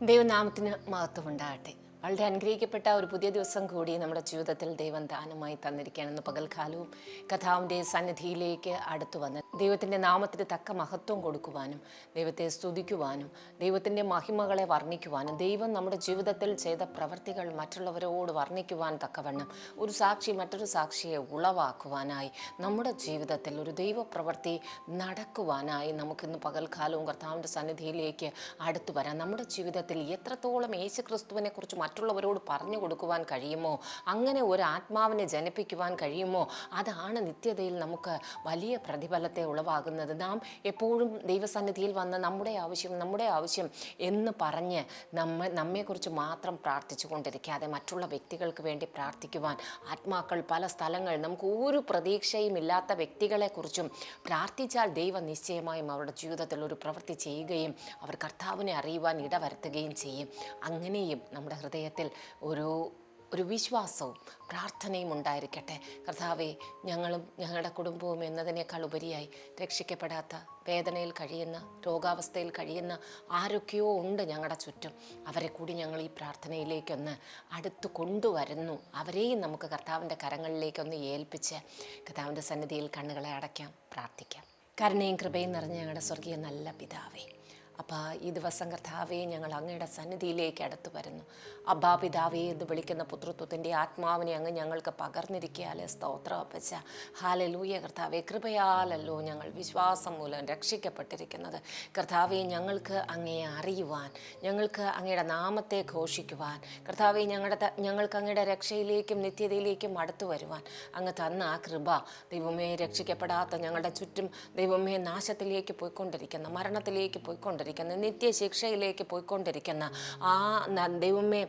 ദൈവനാമത്തിന് മഹത്വം ഉണ്ടാകട്ടെ വളരെ അനുഗ്രഹിക്കപ്പെട്ട ഒരു പുതിയ ദിവസം കൂടി നമ്മുടെ ജീവിതത്തിൽ ദൈവം ദാനമായി തന്നിരിക്കുകയാണെന്ന് പകൽക്കാലവും കഥാവിന്റെ സന്നിധിയിലേക്ക് അടുത്തു വന്ന് ദൈവത്തിന്റെ നാമത്തിന് തക്ക മഹത്വം കൊടുക്കുവാനും ദൈവത്തെ സ്തുതിക്കുവാനും ദൈവത്തിന്റെ മഹിമകളെ വർണിക്കുവാനും ദൈവം നമ്മുടെ ജീവിതത്തിൽ ചെയ്ത പ്രവർത്തികൾ മറ്റുള്ളവരോട് വർണിക്കുവാൻ തക്കവണ്ണം ഒരു സാക്ഷി മറ്റൊരു സാക്ഷിയെ ഉളവാക്കുവാനായി നമ്മുടെ ജീവിതത്തിൽ ഒരു ദൈവപ്രവൃത്തി നടക്കുവാനായി നമുക്കിന്ന് പകൽക്കാലവും കർത്താവിന്റെ സന്നിധിയിലേക്ക് അടുത്തു വരാം. നമ്മുടെ ജീവിതത്തിൽ എത്രത്തോളം യേശു ക്രിസ്തുവിനെ കുറിച്ച് മറ്റുള്ളവരോട് പറഞ്ഞു കൊടുക്കുവാൻ കഴിയുമോ? അങ്ങനെ ഒരു ആത്മാവിനെ ജനിപ്പിക്കുവാൻ കഴിയുമോ? അതാണ് നിത്യതയിൽ നമുക്ക് വലിയ പ്രതിഫലത്തെ ഉളവാകുന്നത്. നാം എപ്പോഴും ദൈവസന്നിധിയിൽ വന്ന് നമ്മുടെ ആവശ്യം നമ്മുടെ ആവശ്യം എന്ന് പറഞ്ഞ് നമ്മ നമ്മെക്കുറിച്ച് മാത്രം പ്രാർത്ഥിച്ചു കൊണ്ടിരിക്കാതെ മറ്റുള്ള വ്യക്തികൾക്ക് വേണ്ടി പ്രാർത്ഥിക്കുവാൻ ആത്മാക്കൾ പല സ്ഥലങ്ങൾ നമുക്ക് ഒരു പ്രതീക്ഷയും ഇല്ലാത്ത വ്യക്തികളെക്കുറിച്ചും പ്രാർത്ഥിച്ചാൽ ദൈവം നിശ്ചയമായും അവരുടെ ജീവിതത്തിൽ ഒരു പ്രവൃത്തി ചെയ്യുകയും അവർ കർത്താവിനെ അറിയുവാൻ ഇടവരുത്തുകയും ചെയ്യും. അങ്ങനെയും നമ്മുടെ ഹൃദയത്തിൽ ഒരു ഒരു വിശ്വാസവും പ്രാർത്ഥനയും ഉണ്ടായിരിക്കട്ടെ. കർത്താവെ ഞങ്ങളും ഞങ്ങളുടെ കുടുംബവും എന്നതിനേക്കാൾ ഉപരിയായി രക്ഷിക്കപ്പെടാത്ത വേദനയിൽ കഴിയുന്ന രോഗാവസ്ഥയിൽ കഴിയുന്ന ആരൊക്കെയോ ഉണ്ട് ഞങ്ങളുടെ ചുറ്റും. അവരെ കൂടി ഞങ്ങൾ ഈ പ്രാർത്ഥനയിലേക്കൊന്ന് അടുത്ത് കൊണ്ടുവരുന്നു. അവരെയും നമുക്ക് കർത്താവിന്റെ കരങ്ങളിലേക്കൊന്ന് ഏൽപ്പിച്ച് കർത്താവിന്റെ സന്നിധിയിൽ കണ്ണുകളെ അടയ്ക്കാം പ്രാർത്ഥിക്കാം. കരുണയും കൃപയും നിറഞ്ഞ ഞങ്ങളുടെ സ്വർഗീയ നല്ല പിതാവേ അപ്പോൾ ഈ ദിവസം കർത്താവേ ഞങ്ങൾ അങ്ങയുടെ സന്നിധിയിലേക്ക് അടുത്തു വരുന്നു. അബ്ബാ പിതാവേ എന്ന് വിളിക്കുന്ന പുത്രത്വത്തിന്റെ ആത്മാവിനെ അങ്ങ് ഞങ്ങൾക്ക് പകർന്നിരിക്കാലെ സ്തോത്രം അപ്പച്ച. ഹാലലൂയ കർത്താവെ കൃപയാലല്ലോ ഞങ്ങൾ വിശ്വാസം മൂലം രക്ഷിക്കപ്പെട്ടിരിക്കുന്നത്. കർത്താവേ ഞങ്ങൾക്ക് അങ്ങയെ അറിയുവാൻ ഞങ്ങൾക്ക് അങ്ങയുടെ നാമത്തെ ഘോഷിക്കുവാൻ കർത്താവേ ഞങ്ങളുടെ ഞങ്ങൾക്ക് അങ്ങയുടെ രക്ഷയിലേക്കും നിത്യതയിലേക്കും അടുത്തു വരുവാൻ അങ്ങ് തന്ന ആ കൃപ ദൈവമേ രക്ഷിക്കപ്പെടാത്ത ഞങ്ങളുടെ ചുറ്റും ദൈവമേ നാശത്തിലേക്ക് പോയിക്കൊണ്ടിരിക്കുന്ന മരണത്തിലേക്ക് പോയിക്കൊണ്ടിരിക്കുന്ന നിത്യശിക്ഷയിലേക്ക് പോയിക്കൊണ്ടിരിക്കുന്ന ആ ദൈവമേ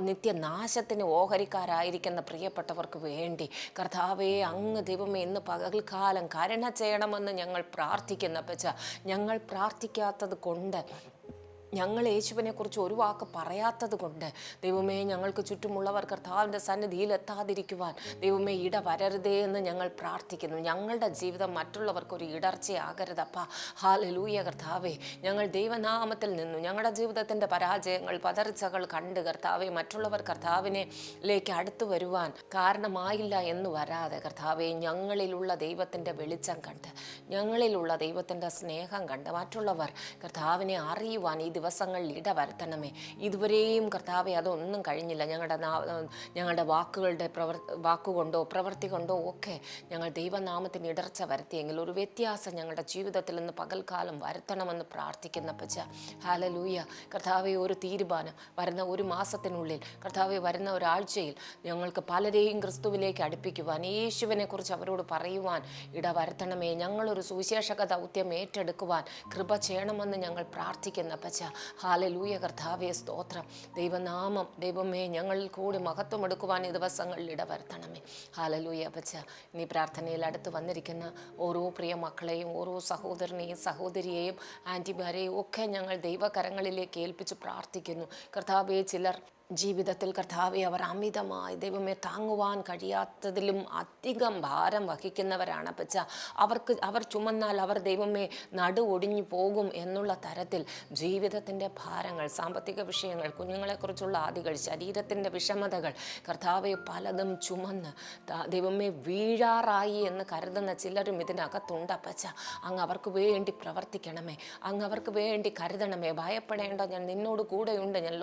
നിത്യനാശത്തിന് ഓഹരിക്കാരായിരിക്കുന്ന പ്രിയപ്പെട്ടവർക്ക് വേണ്ടി കർത്താവേ അങ്ങ് ദൈവമേ ഇന്ന് പകൽക്കാലം കരുണ ചെയ്യണമെന്ന് ഞങ്ങൾ പ്രാർത്ഥിക്കുന്ന പച്ച ഞങ്ങൾ പ്രാർത്ഥിക്കാത്തത് കൊണ്ട് ഞങ്ങൾ യേശുവിനെ കുറിച്ച് ഒരു വാക്ക് പറയാത്തത് കൊണ്ട് ദൈവമേ ഞങ്ങൾക്ക് ചുറ്റുമുള്ളവർ കർത്താവിന്റെ സന്നിധിയിൽ എത്താതിരിക്കുവാൻ ദൈവമേ ഇട വരരുതേ എന്ന് ഞങ്ങൾ പ്രാർത്ഥിക്കുന്നു. ഞങ്ങളുടെ ജീവിതം മറ്റുള്ളവർക്കൊരു ഇടർച്ചയാകരുതപ്പ. ഹാലലൂയ കർത്താവേ ഞങ്ങൾ ദൈവനാമത്തിൽ നിന്നു. ഞങ്ങളുടെ ജീവിതത്തിന്റെ പരാജയങ്ങൾ പതർച്ചകൾ കണ്ട് കർത്താവെ മറ്റുള്ളവർ കർത്താവിനെ ലേക്ക് അടുത്തു വരുവാൻ കാരണമായില്ല എന്ന് വരാതെ കർത്താവെ ഞങ്ങളിലുള്ള ദൈവത്തിന്റെ വെളിച്ചം കണ്ട് ഞങ്ങളിലുള്ള ദൈവത്തിന്റെ സ്നേഹം കണ്ട് മറ്റുള്ളവർ കർത്താവിനെ അറിയുവാൻ ദിവസങ്ങളിൽ ഇടവരുത്തണമേ ഇതുവരെയും കർത്താവെ അതൊന്നും കഴിഞ്ഞില്ല. ഞങ്ങളുടെ ഞങ്ങളുടെ വാക്കുകളുടെ പ്രവർ വാക്കുകൊണ്ടോ പ്രവൃത്തി കൊണ്ടോ ഒക്കെ ഞങ്ങൾ ദൈവനാമത്തിന് ഇടർച്ച വരുത്തിയെങ്കിൽ ഒരു വ്യത്യാസം ഞങ്ങളുടെ ജീവിതത്തിൽ നിന്ന് പകൽക്കാലം വരുത്തണമെന്ന് പ്രാർത്ഥിക്കുന്ന പച്ച ഹാലലൂയ കർത്താവെ ഒരു തീരുമാനം വരുന്ന ഒരു മാസത്തിനുള്ളിൽ കർത്താവെ വരുന്ന ഒരാഴ്ചയിൽ ഞങ്ങൾക്ക് പലരെയും ക്രിസ്തുവിലേക്ക് അടുപ്പിക്കുവാൻ യേശുവിനെക്കുറിച്ച് അവരോട് പറയുവാൻ ഇടവരുത്തണമേ ഞങ്ങളൊരു സുവിശേഷക ദൗത്യം ഏറ്റെടുക്കുവാൻ കൃപ ചെയ്യണമെന്ന് ഞങ്ങൾ പ്രാർത്ഥിക്കുന്ന പച്ച ഹാലലൂയ കർത്താവെ സ്തോത്രം. ദൈവനാമം ദൈവമേ ഞങ്ങളിൽ കൂടി മഹത്വം എടുക്കുവാൻ ഈ ദിവസങ്ങളിൽ ഇടവരുത്തണമേ. ഹാലലൂയ അപ്പച്ച നീ പ്രാർത്ഥനയിൽ അടുത്ത് വന്നിരിക്കുന്ന ഓരോ പ്രിയ മക്കളെയും ഓരോ സഹോദരനെയും സഹോദരിയെയും ആന്റിമാരെയും ഒക്കെ ഞങ്ങൾ ദൈവകരങ്ങളിലേക്ക് ഏൽപ്പിച്ച് പ്രാർത്ഥിക്കുന്നു. കർത്താവെ ചിലർ ജീവിതത്തിൽ കർത്താവെ അവർ അമിതമായി ദൈവമേ താങ്ങുവാൻ കഴിയാത്തതിലും അധികം ഭാരം വഹിക്കുന്നവരാണ് അപ്പച്ച. അവർക്ക് അവർ ചുമന്നാൽ അവർ ദൈവമേ നടു ഒടിഞ്ഞു പോകും എന്നുള്ള തരത്തിൽ ജീവിതത്തിന്റെ ഭാരങ്ങൾ സാമ്പത്തിക വിഷയങ്ങൾ കുഞ്ഞുങ്ങളെക്കുറിച്ചുള്ള ആദികൾ ശരീരത്തിന്റെ വിഷമതകൾ കർത്താവെ പലതും ചുമന്ന് ദൈവമേ വീഴാറായി എന്ന് കരുതുന്ന ചിലരും ഇതിനകത്തുണ്ട് അപ്പച്ച. അങ്ങ് അവർക്ക് വേണ്ടി പ്രവർത്തിക്കണമേ അങ്ങ് അവർക്ക് വേണ്ടി കരുതണമേ. ഭയപ്പെടേണ്ട ഞാൻ നിന്നോട് കൂടെയുണ്ട് ഞാൻ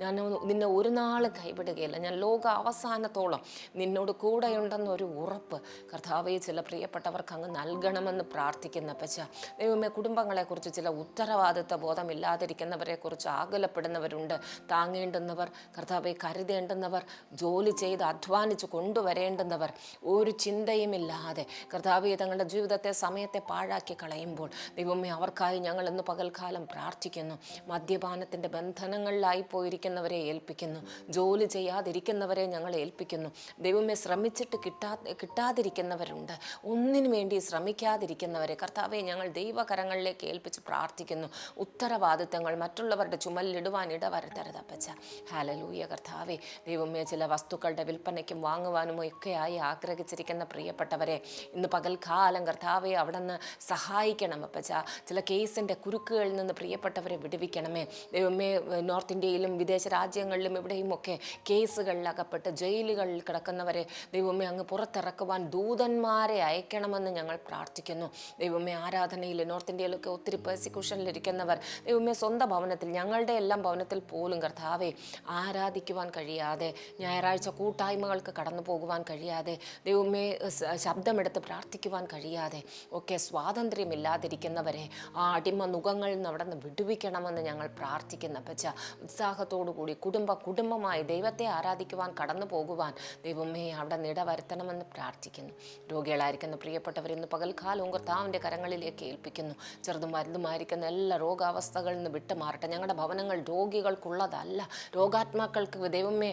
ഞാൻ നിന്നെ ഒരു നാൾ കൈവിടുകയില്ല. ഞാൻ ലോക അവസാനത്തോളം നിന്നോട് കൂടെയുണ്ടെന്നൊരു ഉറപ്പ് കർത്താവെ ചില പ്രിയപ്പെട്ടവർക്ക് അങ്ങ് നൽകണമെന്ന് പ്രാർത്ഥിക്കുന്ന പച്ച ദൈവമേ കുടുംബങ്ങളെക്കുറിച്ച് ചില ഉത്തരവാദിത്വ ബോധമില്ലാതിരിക്കുന്നവരെ കുറിച്ച് ആകുലപ്പെടുന്നവരുണ്ട്. താങ്ങേണ്ടുന്നവർ കർത്താവെ കരുതേണ്ടുന്നവർ ജോലി ചെയ്ത് അധ്വാനിച്ച് കൊണ്ടുവരേണ്ടുന്നവർ ഒരു ചിന്തയുമില്ലാതെ കർത്താവെ തങ്ങളുടെ ജീവിതത്തെ സമയത്തെ പാഴാക്കി കളയുമ്പോൾ ദൈവമേ അവർക്കായി ഞങ്ങൾ ഇന്ന് പകൽക്കാലം പ്രാർത്ഥിക്കുന്നു. മദ്യപാനത്തിന്റെ ബന്ധനങ്ങളിലായി പോയിരിക്കുന്നവരെ ഏൽപ്പിക്കുന്നു. ഏൽപ്പിക്കുന്നു ജോലി ചെയ്യാതിരിക്കുന്നവരെ ഞങ്ങൾ ഏൽപ്പിക്കുന്നു. ദൈവമേ ശ്രമിച്ചിട്ട് കിട്ടാ കിട്ടാതിരിക്കുന്നവരുണ്ട്. ഒന്നിനു വേണ്ടി ശ്രമിക്കാതിരിക്കുന്നവരെ കർത്താവെ ഞങ്ങൾ ദൈവകരങ്ങളിലേക്ക് ഏൽപ്പിച്ച് പ്രാർത്ഥിക്കുന്നു. ഉത്തരവാദിത്തങ്ങൾ മറ്റുള്ളവരുടെ ചുമലിലിടുവാൻ ഇടവരുത്തരുതപ്പച്ച ഹാലലൂയ കർത്താവെ ദൈവമേ ചില വസ്തുക്കളുടെ വിൽപ്പനയ്ക്കും വാങ്ങുവാനും ഒക്കെയായി ആഗ്രഹിച്ചിരിക്കുന്ന പ്രിയപ്പെട്ടവരെ ഇന്ന് പകൽക്കാലം കർത്താവെ അവിടെ നിന്ന് സഹായിക്കണം അപ്പച്ച. ചില കേസിന്റെ കുരുക്കുകളിൽ നിന്ന് പ്രിയപ്പെട്ടവരെ വിടുവിക്കണമേ. ദൈവമേ നോർത്ത് ഇന്ത്യയിലും വിദേശ രാജ്യങ്ങളിലും ഇവിടെയും ഒക്കെ കേസുകളിൽ അകപ്പെട്ട് ജയിലുകളിൽ കിടക്കുന്നവരെ ദൈവമേ അങ്ങ് പുറത്തിറക്കുവാൻ ദൂതന്മാരെ അയക്കണമെന്ന് ഞങ്ങൾ പ്രാർത്ഥിക്കുന്നു. ദൈവമേ ആരാധനയിൽ നോർത്ത് ഇന്ത്യയിലൊക്കെ ഒത്തിരി പെർസിക്യൂഷനിലിരിക്കുന്നവർ ദൈവമേ സ്വന്തം ഭവനത്തിൽ ഞങ്ങളുടെ എല്ലാം ഭവനത്തിൽ പോലും കർത്താവെ ആരാധിക്കുവാൻ കഴിയാതെ ഞായറാഴ്ച കൂട്ടായ്മകൾക്ക് കടന്നു പോകുവാൻ കഴിയാതെ ദൈവമേ ശബ്ദമെടുത്ത് പ്രാർത്ഥിക്കുവാൻ കഴിയാതെ ഒക്കെ സ്വാതന്ത്ര്യമില്ലാതിരിക്കുന്നവരെ ആ അടിമ നുഖങ്ങളിൽ നിന്ന് അവിടെ നിന്ന് വിടുവിക്കണമെന്ന് ഞങ്ങൾ പ്രാർത്ഥിക്കുന്ന. പച്ച ഉത്സാഹത്തോടു കൂടി കുടുംബ കുടുംബമായി ദൈവത്തെ ആരാധിക്കുവാൻ കടന്നു പോകുവാൻ ദൈവമേ അവിടെ നിട വരുത്തണമെന്ന് പ്രാർത്ഥിക്കുന്നു. രോഗികളായിരിക്കുന്ന പ്രിയപ്പെട്ടവർ ഇന്ന് പകൽക്കാലവും കർത്താവിന്റെ കരങ്ങളിലേക്ക് ഏൽപ്പിക്കുന്നു. ചെറുതും വലുതുമായിരിക്കുന്ന എല്ലാ രോഗാവസ്ഥകളിൽ നിന്ന് വിട്ടുമാറട്ടെ. ഞങ്ങളുടെ ഭവനങ്ങൾ രോഗികൾക്കുള്ളതല്ല. രോഗാത്മാക്കൾക്ക് ദൈവമേ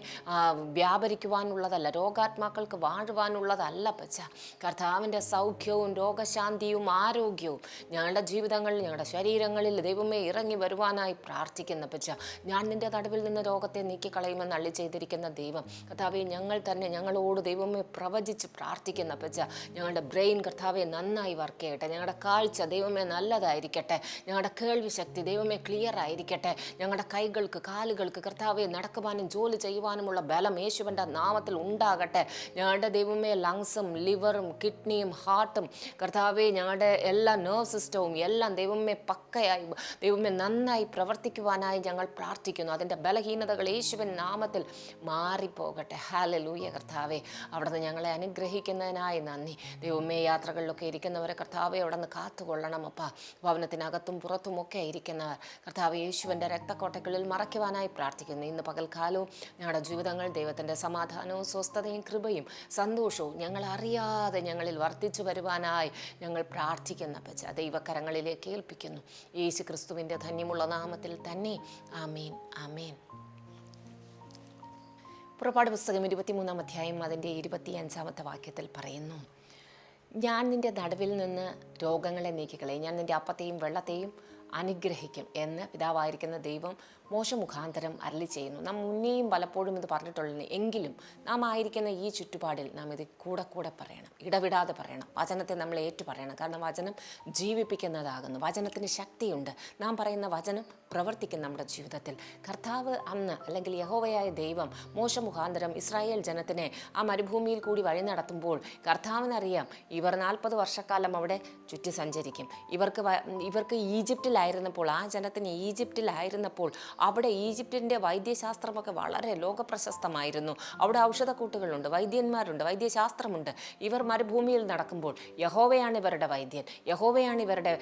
വ്യാപരിക്കുവാനുള്ളതല്ല. രോഗാത്മാക്കൾക്ക് വാഴുവാനുള്ളതല്ല പച്ച കർത്താവിന്റെ സൗഖ്യവും രോഗശാന്തിയും ആരോഗ്യവും ഞങ്ങളുടെ ജീവിതങ്ങളിൽ ഞങ്ങളുടെ ശരീരങ്ങളിൽ ദൈവമേ ഇറങ്ങി വരുവാനായി പ്രാർത്ഥിക്കുന്ന പച്ച ഞാൻ നിന്റെ നടുവിൽ നിന്ന് രോഗത്തെ നീക്കിക്കളയുമെന്ന് അള്ളി ചെയ്തിരിക്കുന്ന ദൈവം. കർത്താവെ ഞങ്ങൾ തന്നെ ഞങ്ങളോട് ദൈവമേ പ്രവചിച്ച് പ്രാർത്ഥിക്കുന്ന പച്ച ഞങ്ങളുടെ ബ്രെയിൻ കർത്താവെ നന്നായി വർക്ക് ചെയ്യട്ടെ. ഞങ്ങളുടെ കാഴ്ച ദൈവമേ നല്ലതായിരിക്കട്ടെ. ഞങ്ങളുടെ കേൾവി ശക്തി ദൈവമേ ക്ലിയർ ആയിരിക്കട്ടെ. ഞങ്ങളുടെ കൈകൾക്ക് കാലുകൾക്ക് കർത്താവെ നടക്കുവാനും ജോലി ചെയ്യുവാനുമുള്ള ബലം യേശുവിന്റെ നാമത്തിൽ ഉണ്ടാകട്ടെ. ഞങ്ങളുടെ ദൈവമേ ലങ്സും ലിവറും കിഡ്നിയും ഹാർട്ടും കർത്താവെ ഞങ്ങളുടെ എല്ലാ നെർവ് സിസ്റ്റവും എല്ലാം ദൈവമേ പക്കയായി ദൈവമേ നന്നായി പ്രവർത്തിക്കുവാനായി ഞങ്ങൾ പ്രാർത്ഥിക്കുന്നു. അതിന്റെ ബലഹീനതകൾ യേശുവിൻ നാമത്തിൽ മാറിപ്പോകട്ടെ. ഹാലലൂയ കർത്താവെ. അവിടുന്ന് ഞങ്ങളെ അനുഗ്രഹിക്കുന്നതിനായി നന്ദി. ദൈവമേ യാത്രകളിലൊക്കെ ഇരിക്കുന്നവരെ കർത്താവെ അവിടെ നിന്ന് കാത്തുകൊള്ളണം അപ്പ. ഭവനത്തിനകത്തും പുറത്തുമൊക്കെ ഇരിക്കുന്നവർ. കർത്താവ് യേശുവിന്റെ രക്തക്കോട്ടകളിൽ മറയ്ക്കുവാനായി പ്രാർത്ഥിക്കുന്നു. ഇന്ന് പകൽക്കാലവും ഞങ്ങളുടെ ജീവിതങ്ങൾ ദൈവത്തിന്റെ സമാധാനവും സ്വസ്ഥതയും കൃപയും സന്തോഷവും ഞങ്ങൾ അറിയാതെ ഞങ്ങളിൽ വർദ്ധിച്ചു വരുവാനായി ഞങ്ങൾ പ്രാർത്ഥിക്കുന്ന പച്ച ദൈവക്കരങ്ങളിലേക്ക് ഏൽപ്പിക്കുന്നു. യേശു ക്രിസ്തുവിന്റെ ധന്യമുള്ള നാമത്തിൽ തന്നെ. ആമേൻ. ആമേൻ. പുറപ്പാട് പുസ്തകം ഇരുപത്തിമൂന്നാം അധ്യായം അതിന്റെ ഇരുപത്തിയഞ്ചാമത്തെ വാക്യത്തിൽ പറയുന്നു ഞാൻ നിന്റെ നടുവിൽ നിന്ന് രോഗങ്ങളെ നീക്കിക്കളയും. ഞാൻ നിന്റെ അപ്പത്തെയും വെള്ളത്തെയും അനുഗ്രഹിക്കും എന്ന് പിതാവായിരിക്കുന്ന ദൈവം മോശ മുഖാന്തരം അരളി ചെയ്യുന്നു. നാം മുന്നേയും പലപ്പോഴും ഇത് പറഞ്ഞിട്ടുള്ളത് എങ്കിലും നാം ആയിരിക്കുന്ന ഈ ചുറ്റുപാടിൽ നാം ഇത് കൂടെ കൂടെ പറയണം. ഇടവിടാതെ പറയണം. വചനത്തെ നമ്മൾ ഏറ്റു പറയണം. കാരണം വചനം ജീവിപ്പിക്കുന്നതാകുന്നു. വചനത്തിന് ശക്തിയുണ്ട്. നാം പറയുന്ന വചനം പ്രവർത്തിക്കും നമ്മുടെ ജീവിതത്തിൽ. കർത്താവ് അന്ന് അല്ലെങ്കിൽ യഹോവയായ ദൈവം മോശ മുഖാന്തരം ഇസ്രായേൽ ജനത്തിനെ ആ മരുഭൂമിയിൽ കൂടി വഴി നടത്തുമ്പോൾ കർത്താവിനറിയാം ഇവർ നാൽപ്പത് വർഷക്കാലം അവിടെ ചുറ്റി സഞ്ചരിക്കും ഇവർക്ക് ഇവർക്ക് ഇവർക്ക് ഈജിപ്തിലായിരുന്നപ്പോൾ ആ ജനത്തിന് ഈജിപ്തിലായിരുന്നപ്പോൾ അവിടെ ഈജിപ്തിന്റെ വൈദ്യശാസ്ത്രമൊക്കെ വളരെ ലോകപ്രശസ്തമായിരുന്നു. അവിടെ ഔഷധക്കൂട്ടുകളുണ്ട് വൈദ്യന്മാരുണ്ട് വൈദ്യശാസ്ത്രമുണ്ട്. ഇവർ മരുഭൂമിയിൽ നടക്കുമ്പോൾ യഹോവയാണ് ഇവരുടെ വൈദ്യൻ. യഹോവയാണ് ഇവരുടെ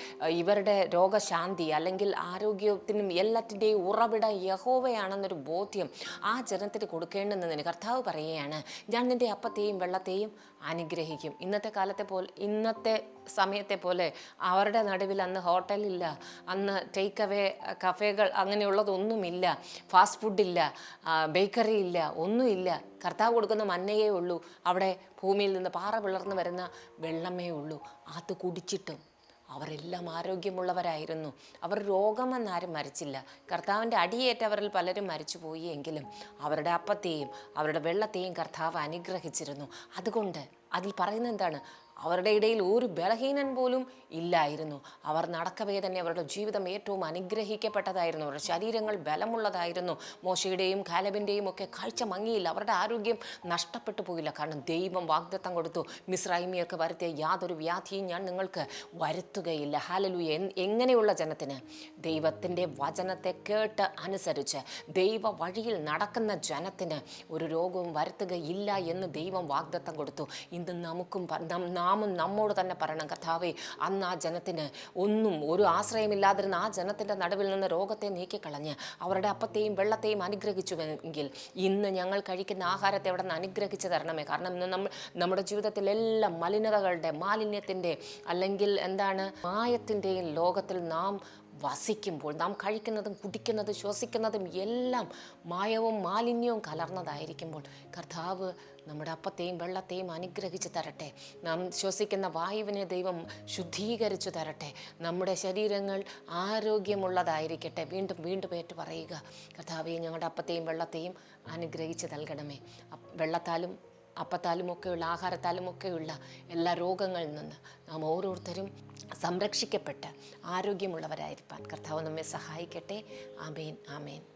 ഇവരുടെ രോഗശാന്തി അല്ലെങ്കിൽ ആരോഗ്യത്തിനും എല്ലാറ്റിന്റെയും ഉറവിടം യഹോവയാണെന്നൊരു ബോധ്യം ആ ജനത്തിന് കൊടുക്കേണ്ടെന്നതിന് കർത്താവ് പറയുകയാണ് ഞാൻ നിന്റെ അപ്പത്തെയും വെള്ളത്തെയും അനുഗ്രഹിക്കും. ഇന്നത്തെ കാലത്തെ പോലെ ഇന്നത്തെ സമയത്തെ പോലെ അവരുടെ നടുവിൽ അന്ന് ഹോട്ടലില്ല. അന്ന് ടേക്ക് അവേ കഫേകൾ അങ്ങനെയുള്ളതൊന്നുമില്ല. ഫാസ്റ്റ് ഫുഡില്ല ബേക്കറി ഇല്ല ഒന്നുമില്ല. കർത്താവ് കൊടുക്കുന്ന മന്നയേ ഉള്ളൂ. അവിടെ ഭൂമിയിൽ നിന്ന് പാറ പിളർന്നു വരുന്ന വെള്ളമേ ഉള്ളൂ. അത് കുടിച്ചിട്ടും അവരെല്ലാം ആരോഗ്യമുള്ളവരായിരുന്നു. അവർ രോഗമെന്നാരും മരിച്ചില്ല. കർത്താവിന്റെ അടിയേറ്റവരിൽ പലരും മരിച്ചുപോയി എങ്കിലും അവരുടെ അപ്പത്തെയും അവരുടെ വെള്ളത്തെയും കർത്താവ് അനുഗ്രഹിച്ചിരുന്നു. അതുകൊണ്ട് അതിൽ പറയുന്നത് എന്താണ്? അവരുടെ ഇടയിൽ ഒരു ബലഹീനൻ പോലും ഇല്ലായിരുന്നു. അവർ നടക്കവേ തന്നെ അവരുടെ ജീവിതം ഏറ്റവും അനുഗ്രഹിക്കപ്പെട്ടതായിരുന്നു. അവരുടെ ശരീരങ്ങൾ ബലമുള്ളതായിരുന്നു. മോശയുടെയും കാലബിന്റെയും ഒക്കെ കാഴ്ച മങ്ങിയില്ല. അവരുടെ ആരോഗ്യം നഷ്ടപ്പെട്ടു പോയില്ല. കാരണം ദൈവം വാഗ്ദത്തം കൊടുത്തു. മിസ്രൈമിയൊക്കെ വരുത്തിയ യാതൊരു വ്യാധിയും ഞാൻ നിങ്ങൾക്ക് വരുത്തുകയില്ല. ഹാലലു എൻ- എങ്ങനെയുള്ള ജനത്തിന്? ദൈവത്തിന്റെ വചനത്തെ കേട്ട് അനുസരിച്ച് ദൈവ വഴിയിൽ നടക്കുന്ന ജനത്തിന് ഒരു രോഗവും വരുത്തുകയില്ല എന്ന് ദൈവം വാഗ്ദത്തം കൊടുത്തു. ഇന്ന് നമുക്കും നാമും നമ്മോട് തന്നെ പറയണം കർത്താവേ അന്ന് ആ ജനത്തിന് ഒന്നും ഒരു ആശ്രയമില്ലാതിരുന്ന ആ ജനത്തിന്റെ നടുവിൽ നിന്ന് രോഗത്തെ നീക്കിക്കളഞ്ഞ് അവരുടെ അപ്പത്തെയും വെള്ളത്തെയും അനുഗ്രഹിച്ചുവെങ്കിൽ ഇന്ന് ഞങ്ങൾ കഴിക്കുന്ന ആഹാരത്തെ അവിടെ നിന്ന് അനുഗ്രഹിച്ച് തരണമേ. കാരണം ഇന്ന് നമ്മൾ നമ്മുടെ ജീവിതത്തിലെല്ലാം മലിനതകളുടെ മാലിന്യത്തിന്റെ അല്ലെങ്കിൽ എന്താണ് മായത്തിന്റെയും ലോകത്തിൽ നാം വസിക്കുമ്പോൾ നാം കഴിക്കുന്നതും കുടിക്കുന്നതും ശ്വസിക്കുന്നതും എല്ലാം മായവും മാലിന്യവും കലർന്നതായിരിക്കുമ്പോൾ കർത്താവ് നമ്മുടെ അപ്പത്തെയും വെള്ളത്തെയും അനുഗ്രഹിച്ച് തരട്ടെ. നാം ശ്വസിക്കുന്ന വായുവിനെ ദൈവം ശുദ്ധീകരിച്ചു തരട്ടെ. നമ്മുടെ ശരീരങ്ങൾ ആരോഗ്യമുള്ളതായിരിക്കട്ടെ. വീണ്ടും വീണ്ടും ഏറ്റു പറയുക കർത്താവെ ഞങ്ങളുടെ അപ്പത്തെയും വെള്ളത്തെയും അനുഗ്രഹിച്ച് നൽകണമേ. വെള്ളത്താലും അപ്പത്താലും ഒക്കെയുള്ള ആഹാരത്താലും ഒക്കെയുള്ള എല്ലാ രോഗങ്ങളിൽ നിന്ന് നാം ഓരോരുത്തരും സംരക്ഷിക്കപ്പെട്ട് ആരോഗ്യമുള്ളവരായിരിക്കാൻ കർത്താവ് നമ്മെ സഹായിക്കട്ടെ. ആമേൻ ആമേൻ.